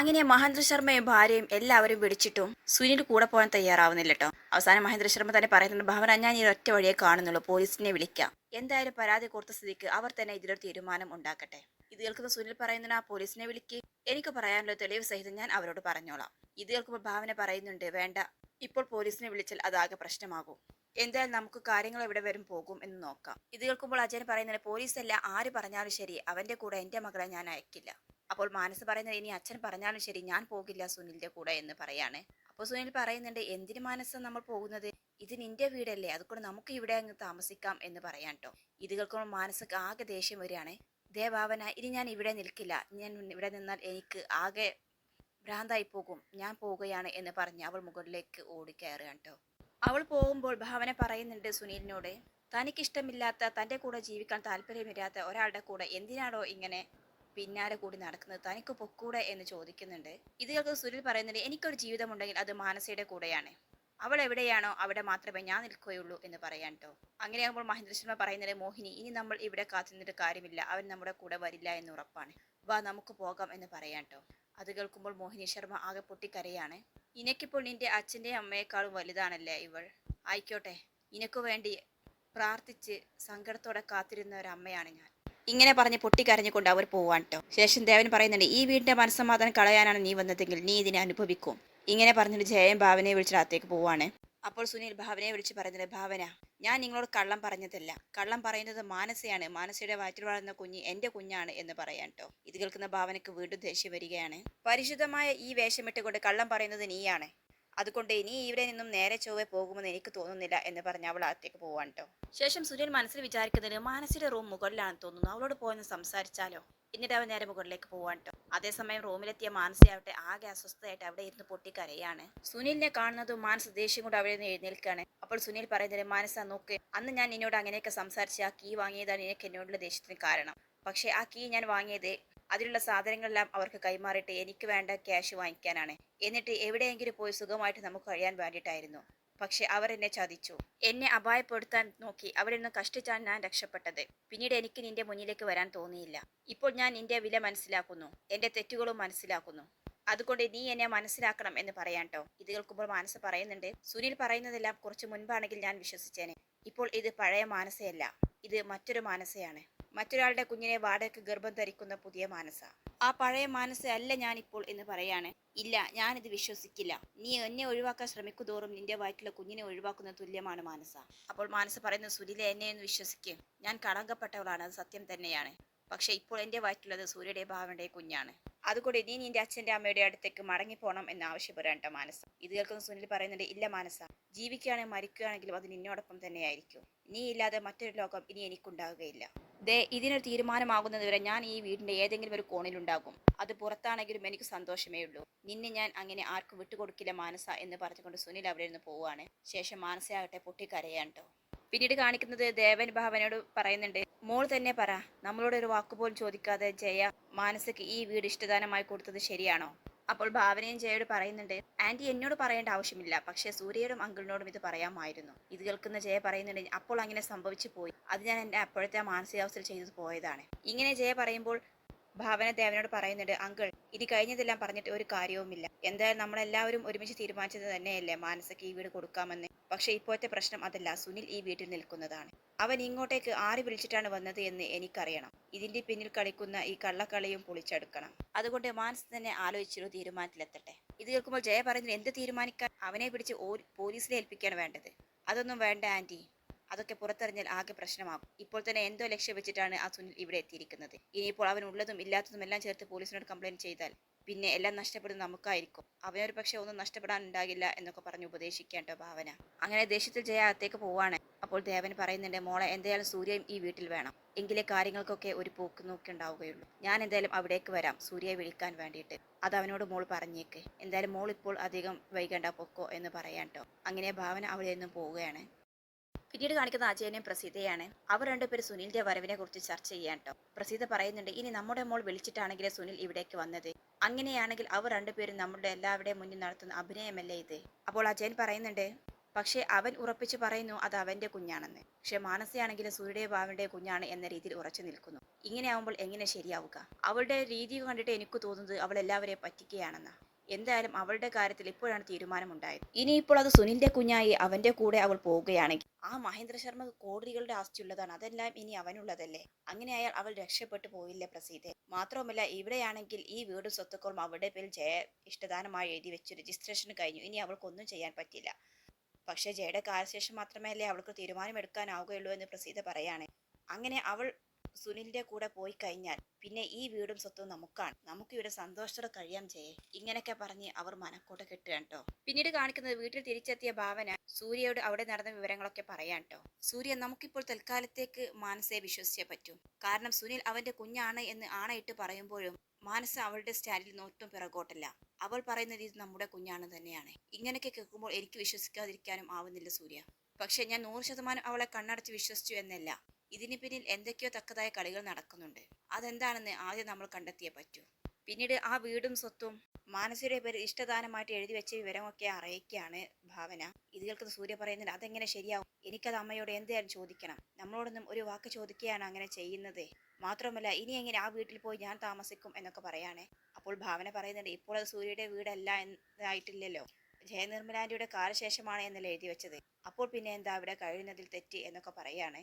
അങ്ങനെ മഹേന്ദ്ര ശർമ്മയും ഭാര്യയും എല്ലാവരും വിളിച്ചിട്ടും സുനിൽ കൂടെ പോകാൻ തയ്യാറാവുന്നില്ല കേട്ടോ അവസാനം മഹേന്ദ്ര ശർമ്മ തന്നെ പറയുന്നുണ്ട് ഭവന ഞാൻ ഈ ഒറ്റ വഴിയെ കാണുന്നുള്ളൂ പോലീസിനെ വിളിക്കാം. എന്തായാലും പരാതി കൊടുത്ത സ്ഥിതിക്ക് അവർ തന്നെ ഇതിലൊരു തീരുമാനം ഉണ്ടാക്കട്ടെ. ഇത് കേൾക്കുന്ന സുനിൽ പറയുന്നതിന് ആ പോലീസിനെ വിളിക്ക്. എനിക്ക് പറയാനുള്ള തെളിവ് സഹിതം ഞാൻ അവരോട് പറഞ്ഞോളാം. ഇത് കേൾക്കുമ്പോൾ ഭാവന പറയുന്നുണ്ട് വേണ്ട. ഇപ്പോൾ പോലീസിനെ വിളിച്ചാൽ അതാകെ പ്രശ്നമാകും. എന്തായാലും നമുക്ക് കാര്യങ്ങൾ എവിടെ വരും പോകും എന്ന് നോക്കാം. ഇത് കേൾക്കുമ്പോൾ അജയൻ പറയുന്നത് പോലീസല്ല ആര് പറഞ്ഞാലും ശരി. അവന്റെ കൂടെ എന്റെ മകളെ ഞാൻ അയക്കില്ല. അപ്പോൾ മാനസ് പറയുന്നത് ഇനി അച്ഛൻ പറഞ്ഞാലും ശരി ഞാൻ പോകില്ല സുനിലിന്റെ കൂടെ എന്ന് പറയാണ്. അപ്പോൾ സുനിൽ പറയുന്നുണ്ട് എന്തിന് മാനസ് നമ്മൾ പോകുന്നത്? ഇത് നിന്റെ വീടല്ലേ അതുകൊണ്ട് നമുക്ക് ഇവിടെ അങ്ങ് താമസിക്കാം എന്ന് പറയാൻ കേട്ടോ ഇത് കേൾക്കുമ്പോൾ മാനസക്ക് ആകെ ദേഷ്യം വരികയാണ്. ദേ ഭാവന ഇനി ഞാൻ ഇവിടെ നിൽക്കില്ല. ഞാൻ ഇവിടെ നിന്നാൽ എനിക്ക് ആകെ ഭ്രാന്തായി പോകും. ഞാൻ പോവുകയാണ് എന്ന് പറഞ്ഞ് അവൾ മുകളിലേക്ക് ഓടിക്കയറുകയാണ് കേട്ടോ അവൾ പോകുമ്പോൾ ഭാവന പറയുന്നുണ്ട് സുനിലിനോട് തനിക്കിഷ്ടമില്ലാത്ത തന്റെ കൂടെ ജീവിക്കാൻ താല്പര്യമില്ലാത്ത ഒരാളുടെ കൂടെ എന്തിനാണോ ഇങ്ങനെ പിന്നാലെ കൂടി നടക്കുന്നത് തനിക്ക് പൊക്കൂടെ എന്ന് ചോദിക്കുന്നുണ്ട്. ഇത് കേൾക്കുന്ന സുനിൽ പറയുന്നുണ്ട് എനിക്കൊരു ജീവിതമുണ്ടെങ്കിൽ അത് മാനസയുടെ കൂടെയാണ്. അവൾ എവിടെയാണോ അവിടെ മാത്രമേ ഞാൻ നിൽക്കുകയുള്ളൂ എന്ന് പറയാൻ കേട്ടോ അങ്ങനെയാകുമ്പോൾ മഹേന്ദ്ര ശർമ്മ പറയുന്നത് മോഹിനി ഇനി നമ്മൾ ഇവിടെ കാത്തുനിന്നിട്ട് കാര്യമില്ല. അവൻ നമ്മുടെ കൂടെ വരില്ല എന്ന് ഉറപ്പാണ്. വാ നമുക്ക് പോകാം എന്ന് പറയാൻ കേട്ടോ അത് കേൾക്കുമ്പോൾ മോഹിനി ശർമ്മ ആകെ പൊട്ടിക്കരയാണ്. ഇനക്കിപ്പോൾ നിന്റെ അച്ഛന്റെ അമ്മയെക്കാളും വലുതാണല്ലേ ഇവൾ? ആയിക്കോട്ടെ. ഇനക്കു വേണ്ടി പ്രാർത്ഥിച്ച് സങ്കടത്തോടെ കാത്തിരുന്ന ഒരു അമ്മയാണ് ഞാൻ. ഇങ്ങനെ പറഞ്ഞ് പൊട്ടിക്കരഞ്ഞുകൊണ്ട് അവർ പോവാൻ കേട്ടോ ശേഷം ദേവൻ പറയുന്നുണ്ട് ഈ വീടിന്റെ മനസ്സമാധാനം കളയാനാണ് നീ വന്നതെങ്കിൽ നീ ഇതിനെ അനുഭവിക്കും. ഇങ്ങനെ പറഞ്ഞിട്ട് ജയൻ ഭാവനയെ വിളിച്ചിട്ട് അകത്തേക്ക് പോവാണ്. അപ്പോൾ സുനിൽ ഭാവനയെ വിളിച്ച് പറയുന്നത് ഭാവന ഞാൻ നിങ്ങളോട് കള്ളം പറഞ്ഞതല്ല. കള്ളം പറയുന്നത് മാനസയാണ്. മാനസയുടെ വയറ്റിൽ വളർന്ന കുഞ്ഞ് എന്റെ കുഞ്ഞാണ് എന്ന് പറയാൻ കേട്ടോ ഇത് കേൾക്കുന്ന ഭാവനയ്ക്ക് വീണ്ടും ദേഷ്യം വരികയാണ്. പരിശുദ്ധമായ ഈ വേഷമിട്ടുകൊണ്ട് കള്ളം പറയുന്നത് നീയാണ്. അതുകൊണ്ട് ഇനി ഇവിടെ നിന്നും നേരെ ചൊവ്വെ പോകുമെന്ന് എനിക്ക് തോന്നുന്നില്ല എന്ന് പറഞ്ഞ് അവൾ അകത്തേക്ക് പോവാൻ കേട്ടോ ശേഷം സുനിൽ മനസ്സിൽ വിചാരിക്കുന്നത് മാനസിയുടെ റൂം മുകളിലാണെന്ന് തോന്നുന്നു. അവളോട് പോയെന്ന് സംസാരിച്ചാലോ? എന്നിട്ട് അവൻ നേരെ മുകളിലേക്ക് പോവാൻ കേട്ടോ അതേസമയം റൂമിലെത്തിയ മാനസിയാവട്ടെ ആകെ അസ്വസ്ഥയായിട്ട് അവിടെ ഇരുന്ന് പൊട്ടിക്കരയാണ്. സുനിലിനെ കാണുന്നതും മാനസ് ദേഷ്യം കൊണ്ട് അവിടെ നിന്ന് എഴുന്നേൽക്കാണ് അപ്പോൾ സുനിൽ പറയുന്നത് മാനസ നോക്ക് അന്ന് ഞാൻ നിന്നോട് അങ്ങനെയൊക്കെ സംസാരിച്ച് ആ കീ വാങ്ങിയതാണ് എനിക്ക് എന്നോടുള്ള ദേഷ്യത്തിന് കാരണം. പക്ഷേ ആ കീ ഞാൻ വാങ്ങിയത് അതിലുള്ള സാധനങ്ങളെല്ലാം അവർക്ക് കൈമാറിയിട്ട് എനിക്ക് വേണ്ട ക്യാഷ് വാങ്ങിക്കാനാണ്. എന്നിട്ട് എവിടെയെങ്കിലും പോയി സുഖമായിട്ട് നമുക്ക് കഴിയാൻ വേണ്ടിയിട്ടായിരുന്നു. പക്ഷെ അവർ എന്നെ ചതിച്ചു. എന്നെ അപായപ്പെടുത്താൻ നോക്കി അവിടെ നിന്ന് കഷ്ടിച്ചാണ് ഞാൻ രക്ഷപ്പെട്ടത്. പിന്നീട് എനിക്ക് നിന്റെ മുന്നിലേക്ക് വരാൻ തോന്നിയില്ല. ഇപ്പോൾ ഞാൻ നിന്റെ വില മനസ്സിലാക്കുന്നു. എന്റെ തെറ്റുകളും മനസ്സിലാക്കുന്നു. അതുകൊണ്ട് നീ എന്നെ മനസ്സിലാക്കണം എന്ന് പറയാൻ കേട്ടോ ഇത് കേൾക്കുമ്പോൾ മാനസ പറയുന്നുണ്ട് സുനിൽ പറയുന്നതെല്ലാം കുറച്ച് മുൻപാണെങ്കിൽ ഞാൻ വിശ്വസിച്ചേനെ. ഇപ്പോൾ ഇത് പഴയ മാനസയല്ല. ഇത് മറ്റൊരു മാനസയാണ്. മറ്റൊരാളുടെ കുഞ്ഞിനെ വാടകയ്ക്ക് ഗർഭം ധരിക്കുന്ന പുതിയ മാനസ. ആ പഴയ മാനസ അല്ല ഞാനിപ്പോൾ എന്ന് പറയാണ്. ഇല്ല ഞാനിത് വിശ്വസിക്കില്ല. നീ എന്നെ ഒഴിവാക്കാൻ ശ്രമിക്കുതോറും നിന്റെ വയറ്റിലെ കുഞ്ഞിനെ ഒഴിവാക്കുന്ന തുല്യമാണ് മാനസ. അപ്പോൾ മാനസ പറയുന്ന സുനിലെ എന്നെ ഒന്ന് വിശ്വസിക്കും. ഞാൻ കളങ്കപ്പെട്ടവളാണ് അത് സത്യം തന്നെയാണ്. പക്ഷേ ഇപ്പോൾ എന്റെ വയറ്റിലുള്ളത് സൂര്യയുടെ ഭാവന്റെ കുഞ്ഞാണ്. അതുകൊണ്ട് നീ നിന്റെ അച്ഛന്റെ അമ്മയുടെ അടുത്തേക്ക് മടങ്ങിപ്പോണം എന്ന് ആവശ്യപ്പെടേണ്ട മാനസ. ഇത് കേൾക്കുന്ന സുനിൽ പറയുന്നുണ്ട് ഇല്ല മാനസ ജീവിക്കുകയാണെങ്കിൽ മരിക്കുകയാണെങ്കിലും അത് നിന്നോടൊപ്പം തന്നെയായിരിക്കും. നീ ഇല്ലാതെ മറ്റൊരു ലോകം ഇനി എനിക്കുണ്ടാവുകയില്ല. ദേ ഇതിനൊരു തീരുമാനമാകുന്നത് വരെ ഞാൻ ഈ വീടിന്റെ ഏതെങ്കിലും ഒരു കോണിലുണ്ടാകും. അത് പുറത്താണെങ്കിലും എനിക്ക് സന്തോഷമേ ഉള്ളൂ. നിന്നെ ഞാൻ അങ്ങനെ ആർക്കും വിട്ടുകൊടുക്കില്ല മാനസ എന്ന് പറഞ്ഞുകൊണ്ട് സുനിൽ അവിടെ നിന്ന് പോവുകയാണ്. ശേഷം മാനസയാകട്ടെ പൊട്ടിക്കരയാണ് കേട്ടോ പിന്നീട് കാണിക്കുന്നത് ദേവൻ ഭാവനയോട് പറയുന്നുണ്ട്. മോൾ തന്നെ പറ നമ്മളോട് ഒരു വാക്കുപോലും ചോദിക്കാതെ ജയ മാനസയ്ക്ക് ഈ വീട് ഇഷ്ടദാനമായി കൊടുത്തത് ശരിയാണോ? അപ്പോൾ ഭാവനയും ജയോട് പറയുന്നുണ്ട് ആന്റി എന്നോട് പറയേണ്ട ആവശ്യമില്ല പക്ഷേ സൂര്യയോടും അങ്കിളിനോടും ഇത് പറയാമായിരുന്നു. ഇത് കേൾക്കുന്ന ജയ പറയുന്നുണ്ട് അപ്പോൾ അങ്ങനെ സംഭവിച്ചു പോയി. അത് ഞാൻ എന്റെ അപ്പോഴത്തെ മാനസികാവസ്ഥയിൽ ചെയ്തു പോയതാണ്. ഇങ്ങനെ ജയ പറയുമ്പോൾ ഭാവന ദേവനോട് പറയുന്നുണ്ട് അങ്കിൾ ഇനി കഴിഞ്ഞതെല്ലാം പറഞ്ഞിട്ട് ഒരു കാര്യവുമില്ല. എന്തായാലും നമ്മളെല്ലാവരും ഒരുമിച്ച് തീരുമാനിച്ചത് തന്നെയല്ലേ മാനസയ്ക്ക് ഈ വീട് കൊടുക്കാമെന്ന്. പക്ഷേ ഇപ്പോഴത്തെ പ്രശ്നം അതല്ല. സുനിൽ ഈ വീട്ടിൽ നിൽക്കുന്നതാണ്. അവൻ ഇങ്ങോട്ടേക്ക് ആര് വിളിച്ചിട്ടാണ് വന്നത് എന്ന് എനിക്കറിയണം. ഇതിന്റെ പിന്നിൽ കളിക്കുന്ന ഈ കള്ളക്കളിയും പൊളിച്ചെടുക്കണം. അതുകൊണ്ട് മാനസ് തന്നെ ആലോചിച്ചൊരു തീരുമാനത്തിലെത്തട്ടെ. ഇത് കേൾക്കുമ്പോൾ ജയ പറയുന്നത് എന്ത് തീരുമാനിക്കാൻ? അവനെ പിടിച്ച് പോലീസിനെ ഏൽപ്പിക്കുകയാണ് വേണ്ടത്. അതൊന്നും വേണ്ട ആന്റി അതൊക്കെ പുറത്തെറിഞ്ഞാൽ ആകെ പ്രശ്നമാകും. ഇപ്പോൾ തന്നെ എന്തോ ലക്ഷ്യം വെച്ചിട്ടാണ് ആ സുനിൽ ഇവിടെ എത്തിയിരിക്കുന്നത്. ഇനിയിപ്പോൾ അവൻ ഉള്ളതും ഇല്ലാത്തതും എല്ലാം ചേർത്ത് പോലീസിനോട് കംപ്ലൈന്റ് ചെയ്താൽ പിന്നെ എല്ലാം നഷ്ടപ്പെടുന്നത് നമുക്കായിരിക്കും. അവനൊരു പക്ഷെ ഒന്നും നഷ്ടപ്പെടാനുണ്ടാകില്ല എന്നൊക്കെ പറഞ്ഞ് ഉപദേശിക്കേണ്ട ഭാവന. അങ്ങനെ ദേഷ്യത്തിൽ ജയ അകത്തേക്ക് പോവാണ്. അപ്പോൾ ദേവൻ പറയുന്നുണ്ട് മോളെ എന്തായാലും സൂര്യയും ഈ വീട്ടിൽ വേണം. എങ്കിലേ കാര്യങ്ങൾക്കൊക്കെ ഒരു പോക്ക് നോക്കി ഉണ്ടാവുകയുള്ളൂ. ഞാൻ എന്തായാലും അവിടേക്ക് വരാം സൂര്യയെ വിളിക്കാൻ വേണ്ടിയിട്ട്. അത് അവനോട് മോൾ പറഞ്ഞേക്ക്. എന്തായാലും മോൾ ഇപ്പോൾ അധികം വൈകണ്ട പൊക്കോ എന്ന് പറയാൻ കേട്ടോ. അങ്ങനെ ഭാവന അവിടെ നിന്നും പോവുകയാണ്. പിന്നീട് കാണിക്കുന്ന അജയനെയും പ്രസീതയാണ് അവർ രണ്ടുപേരും സുനിലിന്റെ വരവിനെ കുറിച്ച് ചർച്ച ചെയ്യാൻ കേട്ടോ പ്രസീത പറയുന്നുണ്ട് ഇനി നമ്മുടെ മോൾ വിളിച്ചിട്ടാണെങ്കിൽ സുനിൽ ഇവിടേക്ക് വന്നത്. അങ്ങനെയാണെങ്കിൽ അവർ രണ്ടുപേരും നമ്മുടെ എല്ലാവരുടെയും മുന്നിൽ നടത്തുന്ന അഭിനയമല്ലേ ഇത്? അപ്പോൾ അജയൻ പറയുന്നുണ്ട് പക്ഷേ അവൻ ഉറപ്പിച്ച് പറയുന്നു അത് അവന്റെ കുഞ്ഞാണെന്ന്. പക്ഷെ മാനസയാണെങ്കിലും സൂര്യയുടെ ഭാവന്റെ കുഞ്ഞാണ് എന്ന രീതിയിൽ ഉറച്ചു നിൽക്കുന്നു. ഇങ്ങനെയാവുമ്പോൾ എങ്ങനെ ശരിയാവുക? അവളുടെ രീതി കണ്ടിട്ട് എനിക്ക് തോന്നുന്നത് അവൾ എല്ലാവരെയും പറ്റിക്കുകയാണെന്നാ. എന്തായാലും അവളുടെ കാര്യത്തിൽ ഇപ്പോഴാണ് തീരുമാനമുണ്ടായത്. ഇനിയിപ്പോൾ അത് സുനിലിന്റെ കുഞ്ഞായി അവന്റെ കൂടെ അവൾ പോവുകയാണെങ്കിൽ ആ മഹേന്ദ്ര ശർമ്മ കോടികളുടെ ആസ്തിയുള്ളതാണ്. അതെല്ലാം ഇനി അവനുള്ളതല്ലേ? അങ്ങനെയായാൽ അവൾ രക്ഷപ്പെട്ടു പോയില്ലേ പ്രസീതെ? മാത്രവുമല്ല ഇവിടെയാണെങ്കിൽ ഈ വീടും സ്വത്തുക്കളും അവളുടെ പേരിൽ ജയ ഇഷ്ടദാനമായി എഴുതി വെച്ച് രജിസ്ട്രേഷൻ കഴിഞ്ഞു. ഇനി അവൾക്കൊന്നും ചെയ്യാൻ പറ്റില്ല. പക്ഷേ ജയയുടെ കാലശേഷം മാത്രമല്ലേ അവൾക്ക് തീരുമാനമെടുക്കാനാവുകയുള്ളൂ എന്ന് പ്രസീത പറയാണ്. അങ്ങനെ അവൾ സുനിലിന്റെ കൂടെ പോയി കഴിഞ്ഞാൽ പിന്നെ ഈ വീടും സ്വത്തും നമുക്കാണ്. നമുക്ക് ഇവിടെ സന്തോഷത്തോടെ കഴിയാം ചെയ്യേ ഇങ്ങനെയൊക്കെ പറഞ്ഞ് അവർ മനക്കോട്ട കെട്ടുകയാണ് കേട്ടോ പിന്നീട് കാണിക്കുന്നത് വീട്ടിൽ തിരിച്ചെത്തിയ ഭാവന സൂര്യയോട് അവിടെ നടന്ന വിവരങ്ങളൊക്കെ പറയാൻ കേട്ടോ സൂര്യ നമുക്കിപ്പോൾ തൽക്കാലത്തേക്ക് മാനസയെ വിശ്വസിച്ചേ പറ്റൂ. കാരണം സുനിൽ അവന്റെ കുഞ്ഞാണ് എന്ന് ആണയിട്ട് പറയുമ്പോഴും മാനസ അവളുടെ സ്റ്റാൻഡിൽ നോട്ടും പിറകോട്ടല്ല. അവൾ പറയുന്നത് ഇത് നമ്മുടെ കുഞ്ഞാണ് തന്നെയാണ്. ഇങ്ങനെയൊക്കെ കേൾക്കുമ്പോൾ എനിക്ക് വിശ്വസിക്കാതിരിക്കാനും ആവുന്നില്ല സൂര്യ. പക്ഷെ ഞാൻ നൂറ് ശതമാനം അവളെ കണ്ണടച്ച് വിശ്വസിച്ചു എന്നല്ല. ഇതിന് പിന്നിൽ എന്തൊക്കെയോ തക്കതായ കളികൾ നടക്കുന്നുണ്ട്. അതെന്താണെന്ന് ആദ്യം നമ്മൾ കണ്ടെത്തിയേ പറ്റൂ. പിന്നീട് ആ വീടും സ്വത്തും മാനസിയുടെ പേര് ഇഷ്ടദാനമായിട്ട് എഴുതി വെച്ച വിവരമൊക്കെ അറിയിക്കുകയാണ് ഭാവന. ഇത് കേൾക്കുന്ന സൂര്യ പറയുന്നില്ല അതെങ്ങനെ ശരിയാവും? എനിക്കത് അമ്മയോട് എന്തായാലും ചോദിക്കണം? നമ്മളോടൊന്നും ഒരു വാക്ക് ചോദിക്കുകയാണ് അങ്ങനെ ചെയ്യുന്നത്. മാത്രമല്ല ഇനി എങ്ങനെ ആ വീട്ടിൽ പോയി ഞാൻ താമസിക്കും? എന്നൊക്കെ പറയാണേ. അപ്പോൾ ഭാവന പറയുന്നുണ്ട് ഇപ്പോൾ അത് സൂര്യയുടെ വീടല്ല എന്നായിട്ടില്ലല്ലോ. ജയനിർമ്മലാന്റെ കാലശേഷമാണ് എന്നല്ലേ എഴുതി വെച്ചത്. അപ്പോൾ പിന്നെ എന്താ അവിടെ കഴിയുന്നതിൽ തെറ്റ്? എന്നൊക്കെ പറയാണ്.